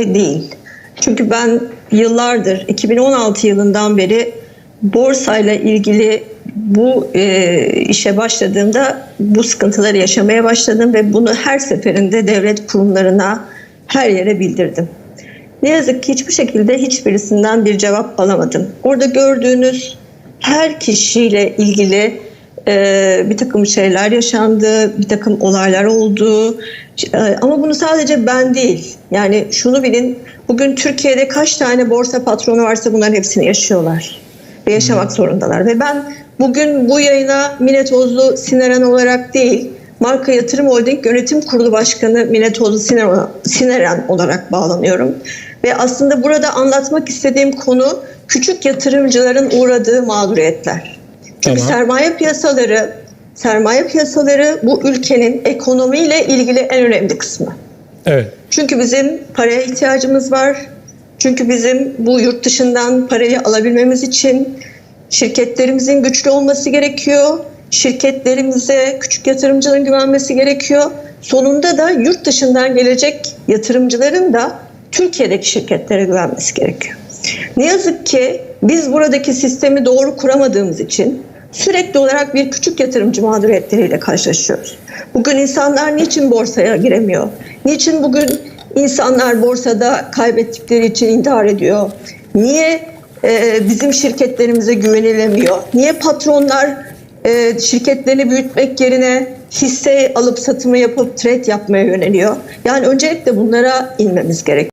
değil. Çünkü ben yıllardır 2016 yılından beri borsayla ilgili bu e, işe başladığımda bu sıkıntıları yaşamaya başladım ve bunu her seferinde devlet kurumlarına her yere bildirdim. Ne yazık ki hiçbir şekilde hiçbirisinden bir cevap alamadım. Orada gördüğünüz her kişiyle ilgili e, bir takım şeyler yaşandı, bir takım olaylar oldu. E, ama bunu sadece ben değil. Yani şunu bilin, bugün Türkiye'de kaç tane borsa patronu varsa bunların hepsini yaşıyorlar. Ve yaşamak zorundalar. Ve ben bugün bu yayına Mine Tozlu Sineren olarak değil, Marka Yatırım Holding Yönetim Kurulu Başkanı Mine Tozlu Sineren, Sineren olarak bağlanıyorum. Ve aslında burada anlatmak istediğim konu küçük yatırımcıların uğradığı mağduriyetler. Çünkü Tamam. sermaye piyasaları, sermaye piyasaları bu ülkenin ekonomiyle ilgili en önemli kısmı. Evet. Çünkü bizim paraya ihtiyacımız var. Çünkü bizim bu yurt dışından parayı alabilmemiz için şirketlerimizin güçlü olması gerekiyor. Şirketlerimize küçük yatırımcının güvenmesi gerekiyor. Sonunda da yurt dışından gelecek yatırımcıların da Türkiye'deki şirketlere güvenmesi gerekiyor. Ne yazık ki biz buradaki sistemi doğru kuramadığımız için sürekli olarak bir küçük yatırımcı mağduriyetleriyle karşılaşıyoruz. Bugün insanlar niçin borsaya giremiyor? Niçin bugün insanlar borsada kaybettikleri için intihar ediyor? Niye e, bizim şirketlerimize güvenilemiyor? Niye patronlar e, şirketlerini büyütmek yerine hisse alıp satımı yapıp trade yapmaya yöneliyor? Yani öncelikle bunlara inmemiz gerekiyor.